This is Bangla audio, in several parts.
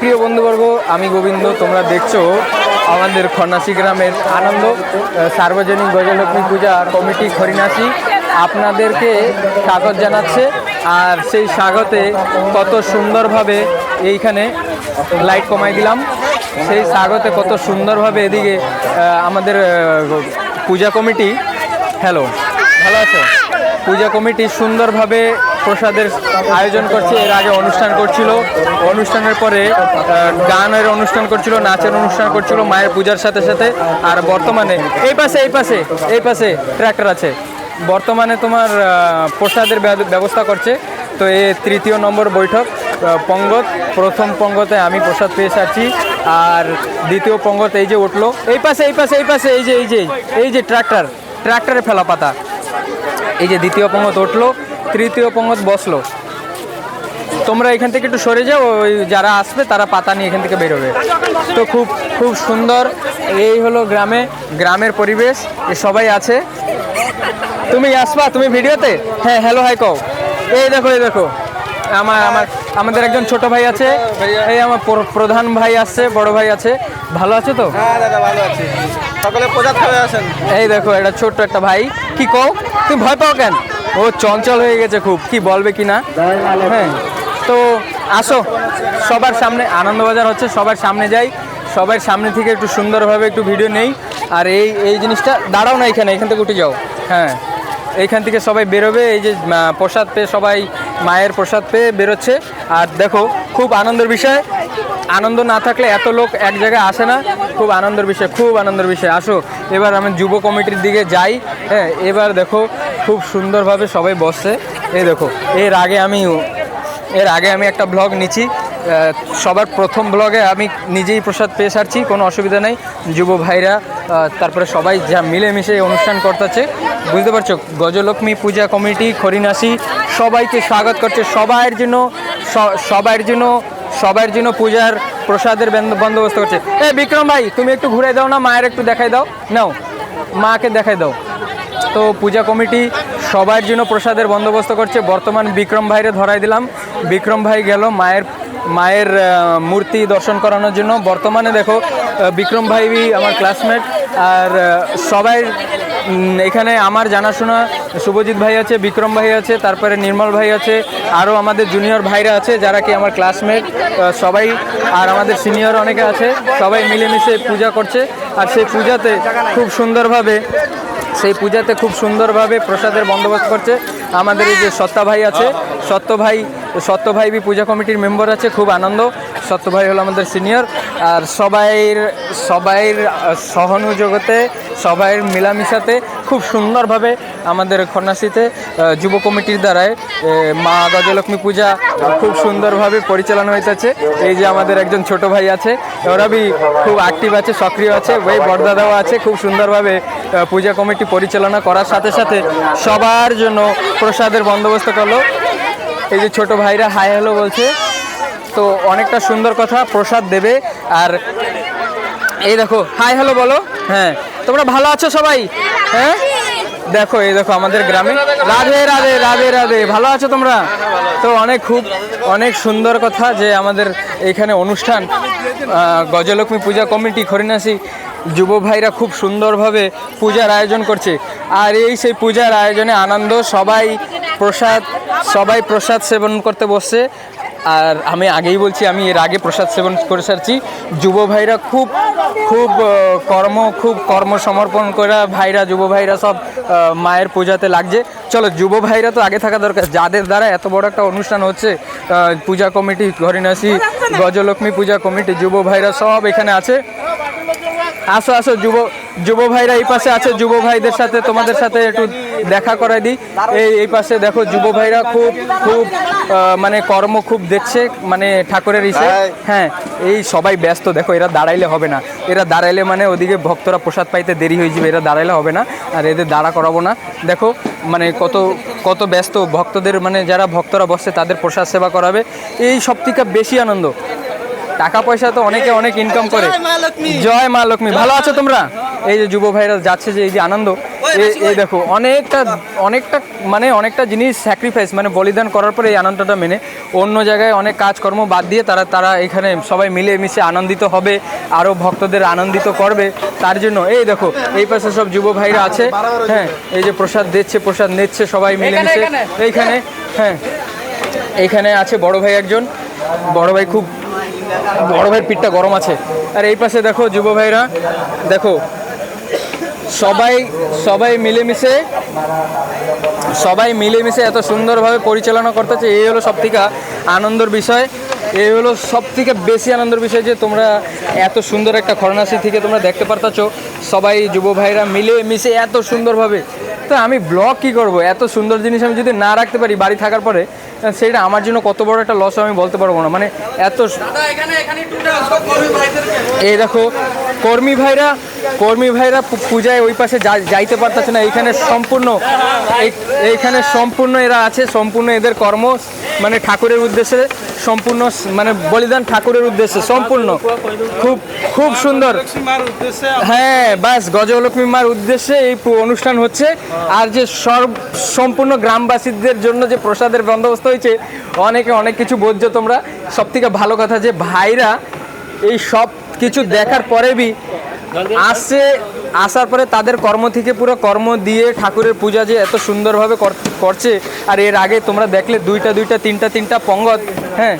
প্রিয় বন্ধুবর্গ, আমি গোবিন্দ, তোমরা দেখছ আমাদের খন্নাসি গ্রামের আনন্দ সার্বজনীন গজলক্ষ্মী পূজা কমিটি খরিনাসি আপনাদেরকে স্বাগত জানাচ্ছে, আর সেই স্বাগতে কত সুন্দরভাবে এইখানে লাইট কমাই দিলাম, সেই স্বাগতে কত সুন্দরভাবে এদিকে আমাদের পূজা কমিটি, হ্যালো, ভালো আছো? পূজা কমিটি সুন্দরভাবে প্রসাদের আয়োজন করছে, এর আগে অনুষ্ঠান করছিল। অনুষ্ঠানের পরে গানের অনুষ্ঠান করছিল, নাচের অনুষ্ঠান করছিল, মায়ের পূজার সাথে সাথে। আর বর্তমানে, এই পাশে এই পাশে এই পাশে ট্র্যাক্টর আছে। বর্তমানে তোমার প্রসাদের ব্যবস্থা করছে। তো এ তৃতীয় নম্বর বৈঠক পঙ্গত, প্রথম পঙ্গতে আমি প্রসাদ পেয়ে সারছি। আর দ্বিতীয় পঙ্গত এই যে উঠল, এই পাশে এই পাশে এই পাশে, এই যে এই যে এই যে ট্র্যাক্টর ট্র্যাক্টরে ফেলা পাতা এই যে দ্বিতীয় পঙ্গত উঠল তৃতীয় পঙ্গত বসল। তোমরা এখান থেকে একটু সরে যাও ওই যারা আসবে তারা পাতা নিয়ে এখান থেকে বেরোবে। তো খুব খুব সুন্দর এই হলো গ্রামে গ্রামের পরিবেশ এ সবাই আছে। তুমি আসবা তুমি ভিডিওতে? হ্যাঁ হ্যালো হাই কও। এই দেখো এই দেখো। আমার আমার আমাদের একজন ছোট ভাই আছে। এই আমার প্রধান ভাই আসছে বড় ভাই আছে। ভালো আছে তো? হ্যাঁ দাদা ভালো আছি। সকলে প্রজাত হয়ে আসেন এই দেখো এটা ছোট্ট একটা ভাই। কি কও? তুমি ভয় পাও কেন? ও চঞ্চল হয়ে গেছে খুব। কি বলবে কি না? হ্যাঁ। তো আসো, সবার সামনে, আনন্দবাজার হচ্ছে, সবার সামনে যাই। সবার সামনে থেকে একটু সুন্দরভাবে একটু ভিডিও নেই। আর এই এই জিনিসটা, দাঁড়াও না এখানে, এখান থেকে উঠে যাও। হ্যাঁ। এইখান থেকে সবাই বেরোবে, এই যে প্রসাদ পেয়ে সবাই মায়ের প্রসাদ পেয়ে বেরোচ্ছে। আর দেখো, খুব আনন্দের বিষয়। আনন্দ না থাকলে এত লোক এক জায়গায় আসে না। খুব আনন্দের বিষয়, খুব আনন্দের বিষয়। আসো, এবার আমি যুব কমিটির দিকে যাই। হ্যাঁ এবার দেখো খুব সুন্দরভাবে সবাই বসছে। এই দেখো, এর আগে আমি, এর আগে আমি একটা ব্লগ নিচ্ছি। সবার প্রথম ব্লগে আমি নিজেই প্রসাদ পেয়ে সারছি, কোনো অসুবিধা নেই। যুব ভাইরা তারপরে সবাই যা মিলেমিশে অনুষ্ঠান করতেছে। বুঝতে পারছ? গজলক্ষ্মী পূজা কমিটি খরিনাসি সবাইকে স্বাগত করছে। সবার জন্য, স- সবার জন্য সবার জন্য পূজার প্রসাদের বন্দোবস্ত করছে। এ, বিক্রম ভাই, তুমি একটু ঘুরে দাও না, মায়ের একটু দেখাই দাও। নাও, মাকে দেখাই দাও। তো পূজা কমিটি সবার জন্য প্রসাদের বন্দোবস্ত করছে। বর্তমান বিক্রম ভাইরে ধরাই দিলাম। বিক্রম ভাই গেল মায়ের মায়ের মূর্তি দর্শন করানোর জন্য। বর্তমানে দেখো বিক্রম ভাই আমার ক্লাসমেট আর সবাই এখানে আমার জানাশোনা শুভজিৎ ভাই আছে, বিক্রম ভাই আছে, তারপরে নির্মল ভাই আছে, আরও আমাদের জুনিয়র ভাইরা আছে, যারা কি আমার ক্লাসমেট সবাই আর আমাদের সিনিয়র অনেকে আছে, সবাই মিলেমিশে পূজা করছে। আর সেই পূজাতে খুব সুন্দরভাবে, সেই পূজাতে খুব সুন্দরভাবে প্রসাদের বন্দোবস্ত করছে। আমাদের এই যে সত্তা ভাই আছে সত্য ভাই সত্য ভাই বি পূজা কমিটির মেম্বার আছে, খুব আনন্দ। সত্য ভাই হলো আমাদের সিনিয়র আর সবাইয়ের সবাইয়ের সহানুযোগতে সবাইয়ের মিলামিশাতে খুব সুন্দরভাবে আমাদের খন্নাসিতে যুব কমিটির দ্বারায় মা গজলক্ষ্মী পূজা খুব সুন্দরভাবে পরিচালনা হইতেছে। এই যে আমাদের একজন ছোট ভাই আছে, ওরা বি খুব অ্যাক্টিভ আছে, সক্রিয় আছে, ওই বড়দাদাও আছে, খুব সুন্দরভাবে পূজা কমিটি পরিচালনা করার সাথে সাথে সবার জন্য প্রসাদের বন্দোবস্ত করল। এই যে ছোট ভাইরা, হাই, হ্যালো বলছে। তো অনেকটা সুন্দর কথা, প্রসাদ দেবে। আর এই দেখো, হাই, হ্যালো বলো। হ্যাঁ তোমরা ভালো আছো সবাই? হ্যাঁ? দেখো, এই দেখো আমাদের গ্রামে। রাধে রাধে রাধে রাধে। ভালো আছো তোমরা? তো অনেক খুব, অনেক সুন্দর কথা যে আমাদের এখানে অনুষ্ঠান গজলক্ষ্মী পূজা কমিটি খরিনাসি যুব ভাইরা খুব সুন্দরভাবে পূজার আয়োজন করছে। আর এই সেই পূজার আয়োজনে আনন্দ সবাই প্রসাদ সবাই প্রসাদ সেবন করতে বসছে। আর আমি আগেই বলছি, আমি এর আগে প্রসাদ সেবন করে সারছি। যুব ভাইরা খুব খুব কর্ম খুব কর্ম সমর্পণ করা ভাইরা, যুব ভাইরা সব মায়ের পূজাতে লাগছে। চলো, যুব ভাইরা তো আগে থাকা দরকার। যাদের দ্বারা এত বড় একটা অনুষ্ঠান হচ্ছে পূজা কমিটি ঘরিনাসি গজলক্ষ্মী পূজা কমিটি, যুব ভাইরা সব এখানে আছে। আসো আসো, যুব যুব ভাইরা এই পাশে আছে। যুব ভাইদের সাথে, তোমাদের সাথে একটু দেখা করাই দিই। এই এই পাশে দেখো যুব ভাইরা খুব খুব মানে কর্ম খুব দেখছে মানে ঠাকুরের ইসে। হ্যাঁ এই সবাই ব্যস্ত দেখো এরা দাঁড়াইলে হবে না। এরা দাঁড়াইলে মানে ওদিকে ভক্তরা প্রসাদ পাইতে দেরি হয়ে যাবে এরা দাঁড়াইলে হবে না। আর এদের দাঁড়া করাবো না। দেখো মানে কত কত ব্যস্ত ভক্তদের মানে যারা ভক্তরা বসছে তাদের প্রসাদ সেবা করাবে। এই সব থেকে বেশি আনন্দ। টাকা পয়সা তো অনেকে অনেক ইনকাম করে। জয় মা লক্ষ্মী। ভালো আছো তোমরা? এই যে যুব ভাইরা যাচ্ছে যে এই যে আনন্দ এই দেখো অনেকটা অনেকটা মানে অনেকটা জিনিস স্যাক্রিফাইস মানে বলিদান করার পরে এই আনন্দটা মেনে। অন্য জায়গায় অনেক কাজকর্ম বাদ দিয়ে তারা তারা এখানে সবাই মিলে মিশে আনন্দিত হবে আরও ভক্তদের আনন্দিত করবে তার জন্য। এই দেখো এই পাশে সব যুব ভাইরা আছে। হ্যাঁ এই যে প্রসাদ দিচ্ছে প্রসাদ নিচ্ছে সবাই মিলে মিশে এইখানে হ্যাঁ এইখানে আছে বড় ভাই একজন। বড় ভাই খুব বড় ভাইয়ের পিঠটা গরম আছে। আর এই পাশে দেখো যুব ভাইরা, দেখো, সবাই সবাই মিলেমিশে সবাই মিলেমিশে এত সুন্দরভাবে পরিচালনা করতেছে, এই হলো সব থেকে আনন্দের বিষয়। এই হলো সব থেকে বেশি আনন্দের বিষয় যে তোমরা এত সুন্দর একটা খরনাসি থেকে তোমরা দেখতে পারতাছো। সবাই যুব ভাইরা মিলে মিশে এত সুন্দরভাবে। তো আমি ব্লগ কি করব? এত সুন্দর জিনিস আমি যদি না রাখতে পারি বাড়ি থাকার পরে সেটা আমার জন্য কত বড় একটা লস আমি বলতে পারব না। মানে এত এই দেখো কর্মী ভাইরা কর্মী ভাইরা পূজায় ওই পাশে যাইতে পারতেছে না। এইখানে সম্পূর্ণ, এই- এইখানে সম্পূর্ণ এরা আছে, সম্পূর্ণ এদের কর্ম মানে ঠাকুরের উদ্দেশ্যে, সম্পূর্ণ মানে বলিদান ঠাকুরের উদ্দেশ্যে, সম্পূর্ণ। খুব খুব সুন্দর। হ্যাঁ বাস, গজলক্ষ্মী মার উদ্দেশ্যে এই অনুষ্ঠান হচ্ছে। আর যে সর্ব সম্পূর্ণ গ্রামবাসীদের জন্য যে প্রসাদের বন্দোবস্ত হয়েছে, অনেকে অনেক কিছু বোঝছো তোমরা। সব থেকে ভালো কথা যে ভাইরা এই সব কিছু দেখার পরে বি আসছে আসার পরে তাদের কর্ম থেকে পুরো কর্ম দিয়ে ঠাকুরের পূজা যে এত সুন্দরভাবে কর- করছে, আর এর আগে তোমরা দেখলে দুইটা দুইটা, তিনটা তিনটা পঙ্গত হ্যাঁ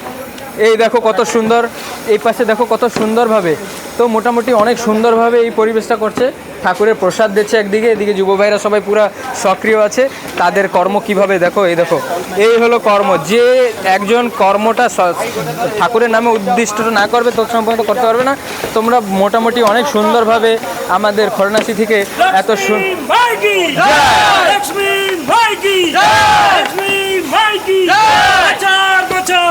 এই দেখো কত সুন্দর এই পাশে দেখো কত সুন্দরভাবে। তো মোটামুটি অনেক সুন্দরভাবে এই পরিবেশটা করছে। ঠাকুরের প্রসাদ দিচ্ছে একদিকে এদিকে যুব ভাইরা সবাই পুরো সক্রিয় আছে। তাদের কর্ম কীভাবে দেখো এই দেখো। এই হলো কর্ম যে একজন কর্মটা ঠাকুরের নামে উদ্দিষ্ট না করবে তত সম্পর্ক করতে পারবে না। তোমরা মোটামুটি অনেক সুন্দরভাবে আমাদের খরনাসি থেকে এত সু-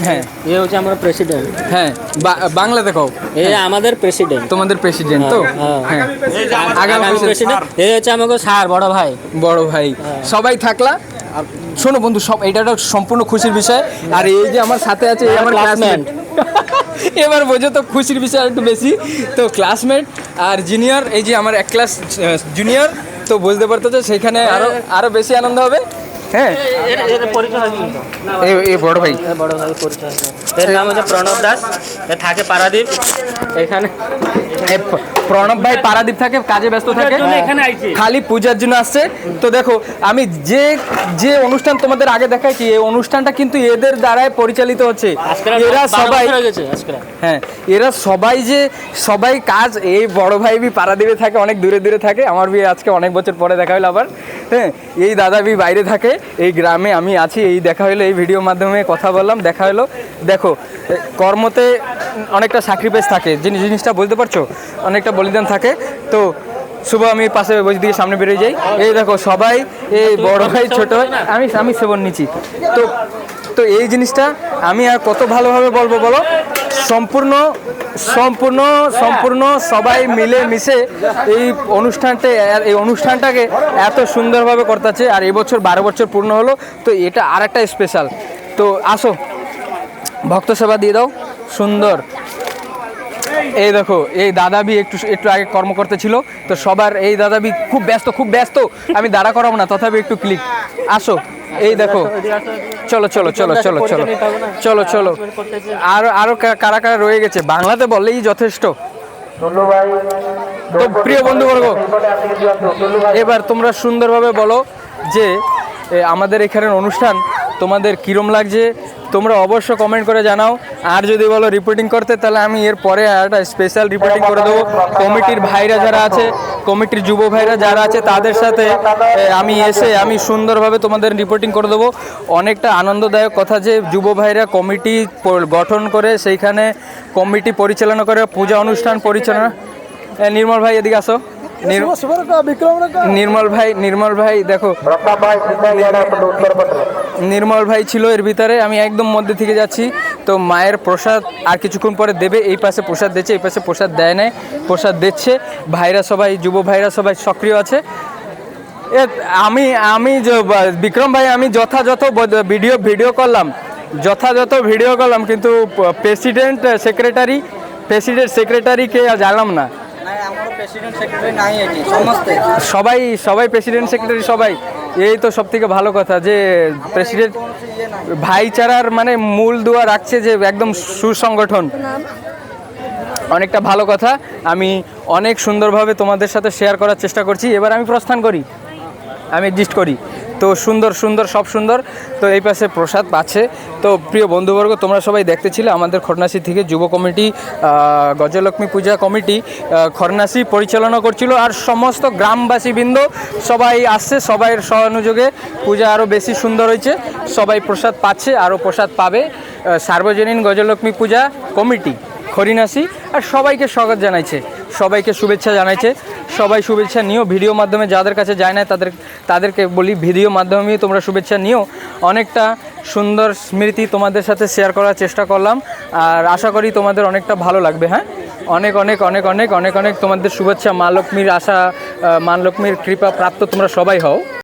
হ্যাঁ। এ হচ্ছে আমার প্রেসিডেন্ট হ্যাঁ বা- বাংলাতে কও এ আমাদের প্রেসিডেন্ট তোমাদের প্রেসিডেন্ট তো? হ্যাঁ। হ্যাঁ। আগামী আগামী প্রেসিডেন্ট এ হচ্ছে আমাকে স্যার বড় ভাই। বড় ভাই। সবাই থাকলা। আর শোনো বন্ধু সব এটা একটা সম্পূর্ণ খুশির বিষয়। আর এই যে আমার সাথে আছে আমার ক্লাসমেট এবার বোঝো তো খুশির বিষয় একটু বেশি। তো ক্লাসমেট আর জুনিয়র এই যে আমার এক ক্লাস জুনিয়র তো বুঝতে পারতো যে সেখানে আরও আরও বেশি আনন্দ হবে। হ্যাঁ। এর এর পরিচয় কিন্তু। এই এই বড় ভাই। বড় ভাই পরিচয় এর নাম হচ্ছে প্রণব দাস। এ থাকে পারাদ্বীপ এখানে প্রণব ভাই পারাদীপ থাকে কাজে ব্যস্ত থাকে। খালি পূজার জন্য আসছে। তো দেখো আমি যে যে অনুষ্ঠান তোমাদের আগে দেখাইছি এই অনুষ্ঠানটা কিন্তু এদের দ্বারাই পরিচালিত হচ্ছে। এরা সবাই হয়ে হ্যাঁ এরা সবাই যে সবাই কাজ এই বড় ভাই বি পারাদ্বীপে থাকে অনেক দূরে দূরে থাকে। আমার বিয়ে আজকে অনেক বছর পরে দেখা হলো আবার। হ্যাঁ এই দাদা বি বাইরে থাকে। এই গ্রামে আমি আছি এই দেখা হলো এই ভিডিওর মাধ্যমে কথা বললাম দেখা হলো দেখো কর্মতে অনেকটা স্যাক্রিফাইস থাকে যে জিনিসটা বলতে পারছ? অনেকটা বলিদান থাকে। তো শুভ আমি পাশে বসে দিয়ে সামনে বেরিয়ে যাই। এই দেখো সবাই এই বড় ভাই ছোট ভাই আমি আমি সেবন নিচ্ছি। তো তো এই জিনিসটা আমি আর কত ভালোভাবে বলব বলো? সম্পূর্ণ সম্পূর্ণ সম্পূর্ণ সবাই মিলে মিশে এই অনুষ্ঠানটা, এই অনুষ্ঠানটাকে এত সুন্দরভাবে করতেছে আর এবছর বারো বছর পূর্ণ হলো, তো এটা আর একটা স্পেশাল তো আসো, ভক্ত সেবা দিয়ে দাও, সুন্দর। এই দেখো, এই দাদাবি একটু একটু আগে কর্ম করতে ছিল, তো সবার এই দাদাবি খুব ব্যস্ত খুব ব্যস্ত, আমি দাঁড়া করাবো না, তথাপি একটু ক্লিক আসো। এই দেখো চলো চলো চলো চলো চলো চলো চলো। আর আরও কারা কারা রয়ে গেছে? বাংলাতে বললেই যথেষ্ট। তো প্রিয় বন্ধুবর্গ এবার তোমরা সুন্দরভাবে বলো যে আমাদের এখানের অনুষ্ঠান তোমাদের কিরম লাগছে, তোমরা অবশ্য কমেন্ট করে জানাও। আর যদি বলো রিপোর্টিং করতে, তাহলে আমি এর পরে একটা স্পেশাল রিপোর্টিং করে দেবো। কমিটির ভাইরা যারা আছে, কমিটির যুব ভাইরা যারা আছে, তাদের সাথে আমি এসে আমি সুন্দরভাবে তোমাদের রিপোর্টিং করে দেবো। অনেকটা আনন্দদায়ক কথা যে যুব ভাইরা কমিটি গঠন করে, সেইখানে কমিটি পরিচালনা করে, পূজা অনুষ্ঠান পরিচালনা। নির্মল ভাই, এদিকে আসো। নির্মল ভাই নির্মল ভাই দেখো। নির্মল ভাই ছিল এর ভিতরে আমি একদম মধ্যে থেকে যাচ্ছি। তো মায়ের প্রসাদ আর কিছুক্ষণ পরে দেবে এই পাশে প্রসাদ দিচ্ছে এই পাশে প্রসাদ দেয় না প্রসাদ দিচ্ছে। ভাইরা সবাই যুব ভাইরা সবাই সক্রিয় আছে। এ আমি আমি বিক্রম ভাই আমি যথাযথ ভিডিও ভিডিও করলাম। যথাযথ ভিডিও করলাম কিন্তু প্রেসিডেন্ট সেক্রেটারি প্রেসিডেন্ট সেক্রেটারিকে জানলাম না। সবাই সবাই প্রেসিডেন্ট সেক্রেটারি সবাই। এই তো সব থেকে ভালো কথা যে প্রেসিডেন্ট ভাইচারার মানে মূল দুয়া রাখছে যে একদম সুসংগঠন। অনেকটা ভালো কথা। আমি অনেক সুন্দরভাবে তোমাদের সাথে শেয়ার করার চেষ্টা করছি। এবার আমি প্রস্থান করি। আমি এক্সিস্ট করি। তো সুন্দর সুন্দর সব সুন্দর। তো এই পাশে প্রসাদ পাচ্ছে। তো প্রিয় বন্ধুবর্গ তোমরা সবাই দেখতেছিলে আমাদের খরনাসি থেকে যুব কমিটি গজলক্ষ্মী পূজা কমিটি আহ, খরনাসি পরিচালনা করছিল আর সমস্ত গ্রামবাসীবৃন্দ সবাই আসছে সবাই সহানুযোগে পূজা আরও বেশি সুন্দর হয়েছে। সবাই প্রসাদ পাচ্ছে আরও প্রসাদ পাবে সার্বজনীন গজলক্ষ্মী পূজা কমিটি খরিনাসি আর সবাইকে স্বাগত জানাইছে। সবাইকে শুভেচ্ছা জানাইছে। সবাই শুভেচ্ছা নিও। ভিডিও মাধ্যমে যাদের কাছে যায় না তাদের তাদেরকে বলি, ভিডিও মাধ্যমে তোমরা শুভেচ্ছা নিও। অনেকটা সুন্দর স্মৃতি তোমাদের সাথে শেয়ার করার চেষ্টা করলাম। আর আশা করি তোমাদের অনেকটা ভালো লাগবে হ্যাঁ? অনেক অনেক অনেক অনেক অনেক অনেক তোমাদের শুভেচ্ছা। মা লক্ষ্মীর আশা মা লক্ষ্মীর কৃপা প্রাপ্ত তোমরা সবাই হও।